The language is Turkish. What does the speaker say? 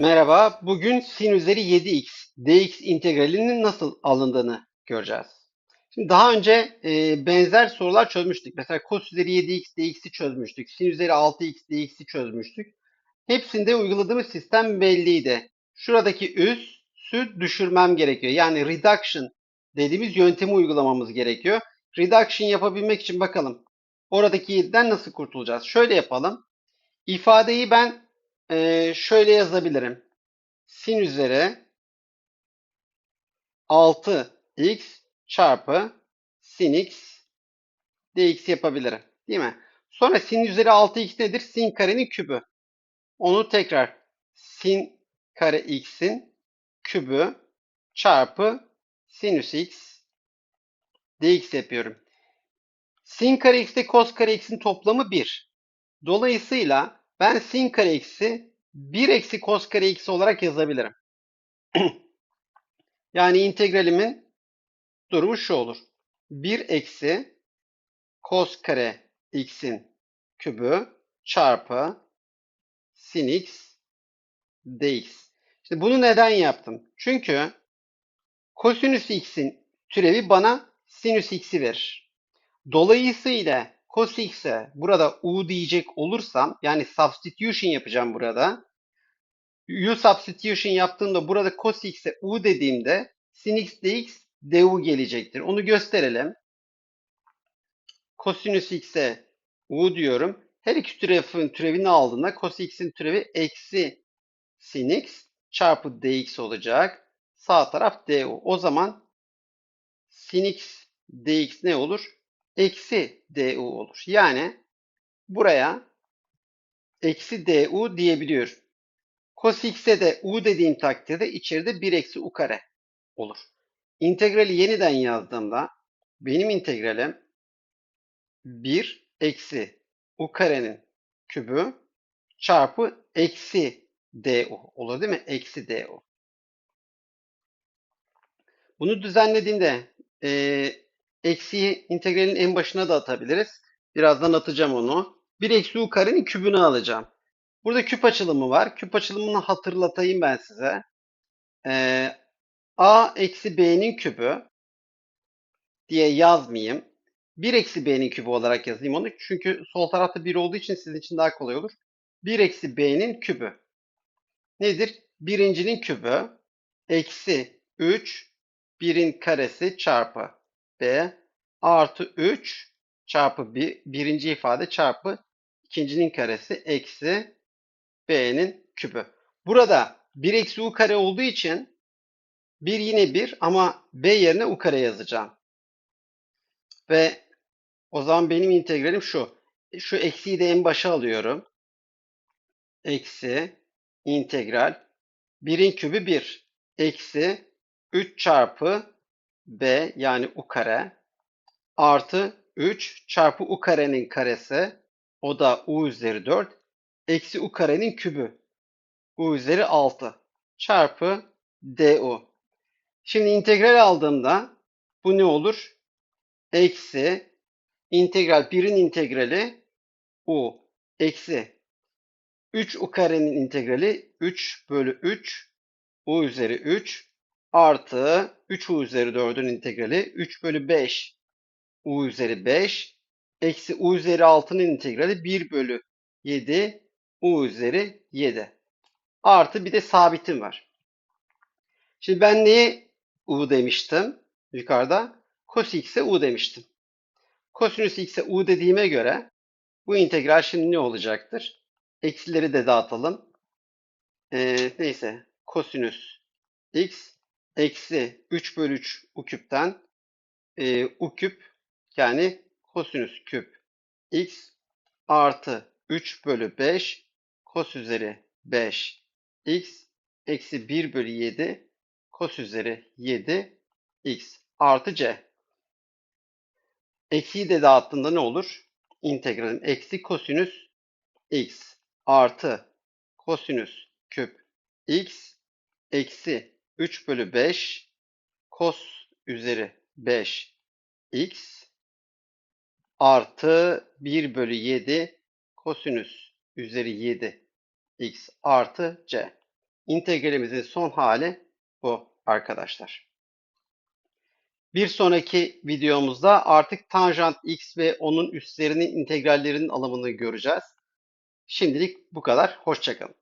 Merhaba, bugün sin üzeri 7x dx integralinin nasıl alındığını göreceğiz. Şimdi daha önce e, benzer sorular çözmüştük. Mesela cos üzeri 7x dx'i çözmüştük. Sin üzeri 6x dx'i çözmüştük. Hepsinde uyguladığımız sistem belliydi. Şuradaki üssü düşürmem gerekiyor. Yani reduction dediğimiz yöntemi uygulamamız gerekiyor. Reduction yapabilmek için bakalım. Oradaki 7'den nasıl kurtulacağız? Şöyle yapalım. İfadeyi ben ee, şöyle yazabilirim. Sin üzeri 6x çarpı sin x dx yapabilirim. Değil mi? Sonra sin üzeri 6x nedir? Sin karenin kübü. Onu tekrar sin kare x'in kübü çarpı sinüs x dx yapıyorum. Sin kare x ile cos kare x'in toplamı 1. Dolayısıyla ben sin kare x'i 1 eksi cos kare x olarak yazabilirim. yani integralimin durumu şu olur. 1 eksi cos kare x'in kübü çarpı sin x dx. Şimdi bunu neden yaptım? Çünkü kosinüs x'in türevi bana sinüs x'i verir. Dolayısıyla cos x'e burada u diyecek olursam yani substitution yapacağım burada. u substitution yaptığımda burada cos x'e u dediğimde sin x dx du gelecektir. Onu gösterelim. Kosinüs x'e u diyorum. Her iki türevin türevini aldığında cos x'in türevi eksi sin x çarpı dx olacak. Sağ taraf du. O zaman sin x dx ne olur? Eksi du olur. Yani buraya eksi du diyebiliyorum. Cos x'e de u dediğim takdirde içeride 1 eksi u kare olur. İntegrali yeniden yazdığımda benim integralim 1 eksi u karenin kübü çarpı eksi du olur değil mi? Eksi du. Bunu düzenlediğimde e, Eksiyi integralin en başına da atabiliriz. Birazdan atacağım onu. 1 eksi u karenin kübünü alacağım. Burada küp açılımı var. Küp açılımını hatırlatayım ben size. Ee, a eksi b'nin kübü diye yazmayayım. 1 eksi b'nin kübü olarak yazayım onu. Çünkü sol tarafta 1 olduğu için sizin için daha kolay olur. 1 eksi b'nin kübü. Nedir? Birincinin kübü eksi 3 1'in karesi çarpı b artı 3 çarpı bir, birinci ifade çarpı ikincinin karesi eksi b'nin kübü. Burada 1 eksi u kare olduğu için 1 yine 1 ama b yerine u kare yazacağım. Ve o zaman benim integralim şu. Şu eksiyi de en başa alıyorum. Eksi integral 1'in kübü 1 eksi 3 çarpı b yani u kare artı 3 çarpı u karenin karesi o da u üzeri 4 eksi u karenin kübü u üzeri 6 çarpı du. Şimdi integral aldığımda bu ne olur? Eksi integral 1'in integrali u eksi 3 u karenin integrali 3 bölü 3 u üzeri 3 artı 3u üzeri 4'ün integrali 3 bölü 5 u üzeri 5 eksi u üzeri 6'nın integrali 1 bölü 7 u üzeri 7 artı bir de sabitim var. Şimdi ben neye u demiştim yukarıda? Cos x'e u demiştim. Kosinüs x'e u dediğime göre bu integral şimdi ne olacaktır? Eksileri de dağıtalım. Ee, neyse kosinüs x eksi 3 bölü 3 u küpten e, u küp yani kosinüs küp x artı 3 bölü 5 kos üzeri 5 x eksi 1 bölü 7 kos üzeri 7 x artı c. Eksiyi de dağıttığında ne olur? İntegralin eksi kosinüs x artı kosinüs küp x eksi 3 bölü 5 cos üzeri 5 x artı 1 bölü 7 kosinüs üzeri 7 x artı c. İntegralimizin son hali bu arkadaşlar. Bir sonraki videomuzda artık tanjant x ve onun üstlerinin integrallerinin alımını göreceğiz. Şimdilik bu kadar. Hoşçakalın.